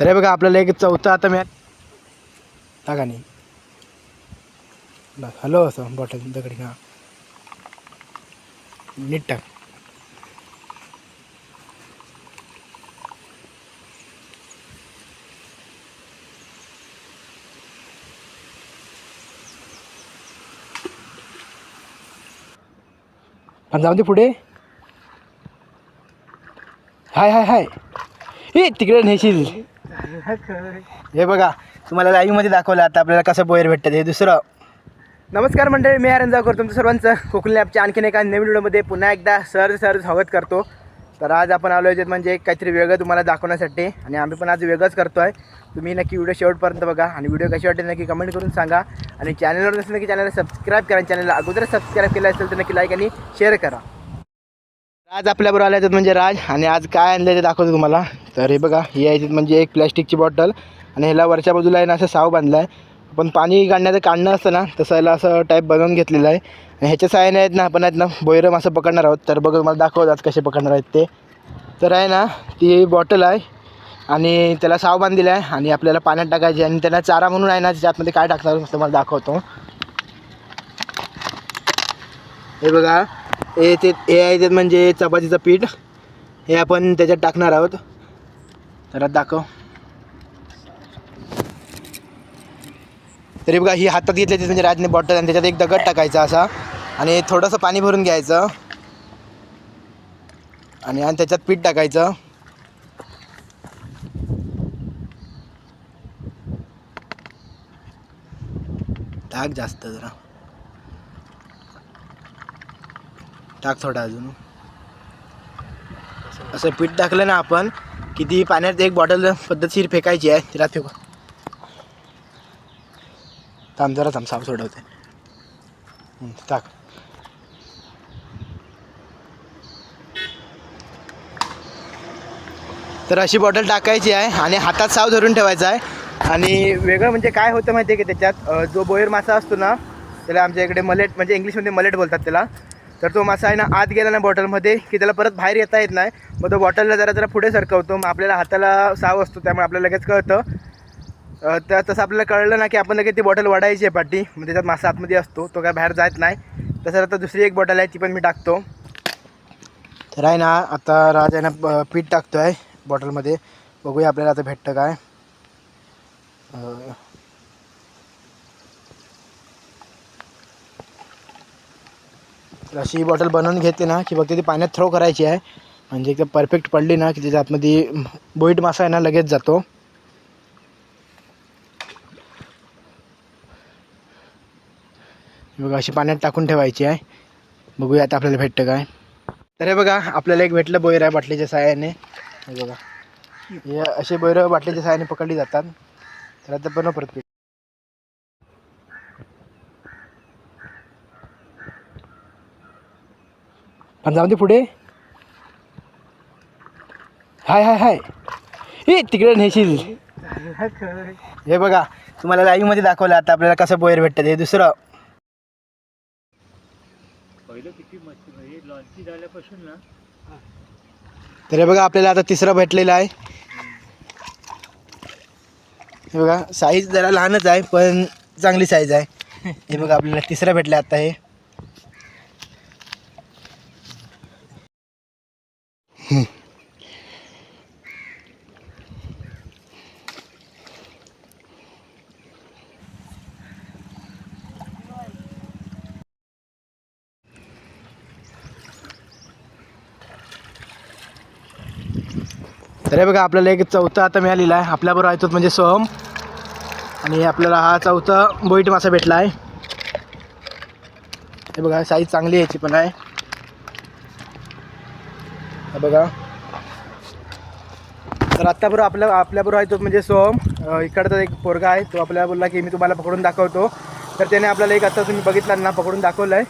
तर हे बघा आपल्याला एक चौथा आता मिळाल टाका नाही. बघ हॅलो असं बॉटल दगडी हां नीट टाक. पण जाऊ दे पुढे. हाय हाय हाय. हे तिकडे नेशील. हे बघा तुम्हाला लाईव्हमध्ये दाखवलं आता आपल्याला कसं बोयर भेटतं हे दुसरं. नमस्कार मंडळी मी आरंज जावकर तुमचं सर्वांचं. कोकणी ॲपच्या आणखीन एका नवीन व्हिडिओमध्ये पुन्हा एकदा सर सर स्वागत करतो. तर आज आपण आलो आहे म्हणजे काहीतरी वेगळं तुम्हाला दाखवण्यासाठी. आणि आम्ही पण आज वेगळंच करतो आहे तुम्ही नक्की व्हिडिओ शेवटपर्यंत बघा. आणि व्हिडिओ कशी वाटेल नक्की कमेंट करून सांगा. आणि चॅनलवर नसेल नक्की चॅनलला सबस्क्राईब करा. चॅनलला अगोदर सबस्क्राईब केलं असेल तर नक्की लाईक आणि शेअर करा. आज आपल्याबरोबर आले येतात म्हणजे राज आणि आज काय आणलं ते दाखवतो तुम्हाला. तर हे बघा हे आहे म्हणजे एक प्लॅस्टिकची बॉटल आणि ह्याला वरच्या बाजूला आहे ना असं साव बांधला आहे पण पाणी काढण्याचं काढणं असतं ना तसं याला असं टाईप बनवून घेतलेलं आहे. आणि ह्याच्या साहाय्याने आहेत ना आपण आहेत ना बोयरम असं पकडणार आहोत. तर बघा मला दाखवतात कसे पकडणार आहेत ते. तर आहे ना ती बॉटल आहे आणि त्याला साव बांधलेला आहे आणि आपल्याला पाण्यात टाकायची आणि त्याला चारा म्हणून आहे ना त्याच्या आतमध्ये काय टाकणार तुम्हाला मला दाखवतो. हे बघा हे ते हे आहे ते म्हणजे चपातीचं पीठ. हे आपण त्याच्यात टाकणार आहोत. तर दाखव. तरी बघा ही हातात घेतली म्हणजे राजने बॉटल आणि त्याच्यात एक दगड टाकायचा असा. आणि थोडंसं पाणी भरून घ्यायचं. आणि आणि त्याच्यात पीठ टाकायचं. टाक जास्त जरा. टाक थोडा अजून. असं पीठ टाकलं ना आपण की ती पाण्यात एक बॉटल पद्धतशीर फेकायची आहे तिला फेकू थांब जरा थांब साफ सोडवते. टाक. तर अशी बॉटल टाकायची आहे आणि हातात साव धरून ठेवायचा आहे. आणि वेगळं म्हणजे काय होतं माहिती आहे की त्याच्यात जो बोयर मासा असतो ना त्याला आमच्या इकडे मलेट म्हणजे इंग्लिशमध्ये मलेट बोलतात त्याला. तर तो मासा आहे ना आत गेला ना बॉटलमध्ये की त्याला परत बाहेर येता येत नाही. मग तो बॉटलला जरा जरा पुढे सरकवतो. मग आपल्याला हाताला साव असतो त्यामुळे आपल्याला लगेच कळतं. तर तसं आपल्याला कळलं ना की आपण लगेच ती बॉटल वाढायची आहे पाठी. मग त्याच्यात मासा आतमध्ये असतो तो काय बाहेर जात नाही. तसं आता दुसरी एक बॉटल आहे ती पण मी टाकतो. तर आहे ना आता राज आहे ना पीठ टाकतो आहे बॉटलमध्ये. बघूया आपल्याला आता भेटतं काय अ, तर अशी ही बॉटल बनवून घेते ना की फक्त ती पाण्यात थ्रो करायची आहे. म्हणजे एकदम परफेक्ट पडली ना की त्याच्या आतमध्ये बोईट मासा आहे ना लगेच जातो. बघा अशी पाण्यात टाकून ठेवायची आहे. बघूया आता आपल्याला भेटतं काय. तर हे बघा आपल्याला एक भेटलं बोयर आहे बाटलीच्या सहाय्याने हे बघा. हे असे बोयर बाटलीच्या सहाय्याने पकडली जातात. तर आता पण परत. पण जाऊ दे पुढे. हाय हाय हाय. हे तिकडे नेशील. हे बघा तुम्हाला लाईव्हमध्ये दाखवलं आता आपल्याला कसं बोयर भेटतं हे दुसरं. पहिलं किती मस्ती म्हणजे लॉन्ची झाल्यापासून ना. तर हे बघा आपल्याला आता तिसरं भेटलेलं आहे. हे बघा साईज जरा लहानच आहे पण चांगली साईज आहे. हे बघा आपल्याला तिसरं भेटलं आता हे. तर हे बघा आपल्याला एक चौथा आता मिळालेला आहे. आपल्याबरोबर आहे तो म्हणजे सोहम. आणि आपल्याला हा चौथा बोईट मासा भेटला आहे. हे बघा साईज चांगली याची पण आहे. हे बघा. तर आत्ताबरोबर आपल्या आपल्याबरोबर आहे तो म्हणजे सोहम. इकडचा एक पोरगा आहे तो आपल्याला बोलला की मी तुम्हाला पकडून दाखवतो. तर त्याने आपल्याला एक आता तुम्ही बघितला ना पकडून दाखवलं आहे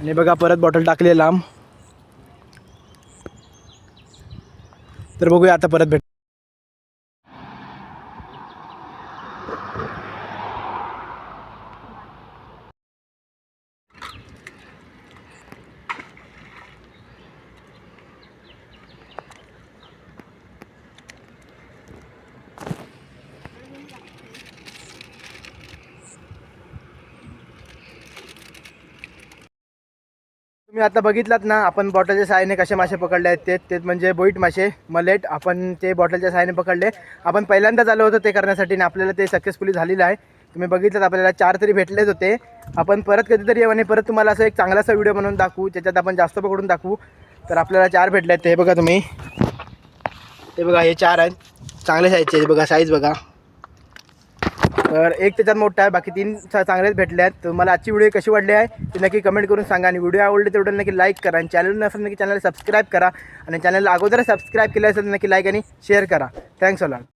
आणि बघा परत बॉटल टाकली लांब. तर बघूया आता परत भेट तुम्ही आता बघितलात ना आपण बॉटलच्या सहाय्याने कसे मासे पकडले आहेत ते. ते म्हणजे बोईट मासे मलेट आपण ते बॉटलच्या सहाय्याने पकडले. आपण पहिल्यांदाच आलो होतो ते करण्यासाठी आणि आपल्याला ते सक्सेसफुली झालेलं आहे. तुम्ही बघितलं आपल्याला चार तरी भेटलेच होते. आपण परत कधीतरी येऊ आणि परत तुम्हाला असं एक चांगलासा व्हिडिओ बनवून दाखवू त्याच्यात आपण जास्त पकडून दाखवू. तर आपल्याला चार भेटले आहेत ते बघा तुम्ही. ते बघा हे चार आहेत. चांगले साईजचे बघा साईज बघा. तर एक त्याच्यात मोठा आहे बाकी तीन चांगलेच भेटले आहेत तुम्हाला आजची व्हिडिओ कशी वाटली आहे ते नक्की कमेंट करून सांगा. आणि व्हिडिओ आवडले तेवढं नक्की लाईक करा. आणि चॅनल नसेल नक्की चॅनलला सबस्क्राईब करा. आणि चॅनलला अगोदर सबस्क्राईब केलं असेल नक्की लाईक आणि शेअर करा. Thanks a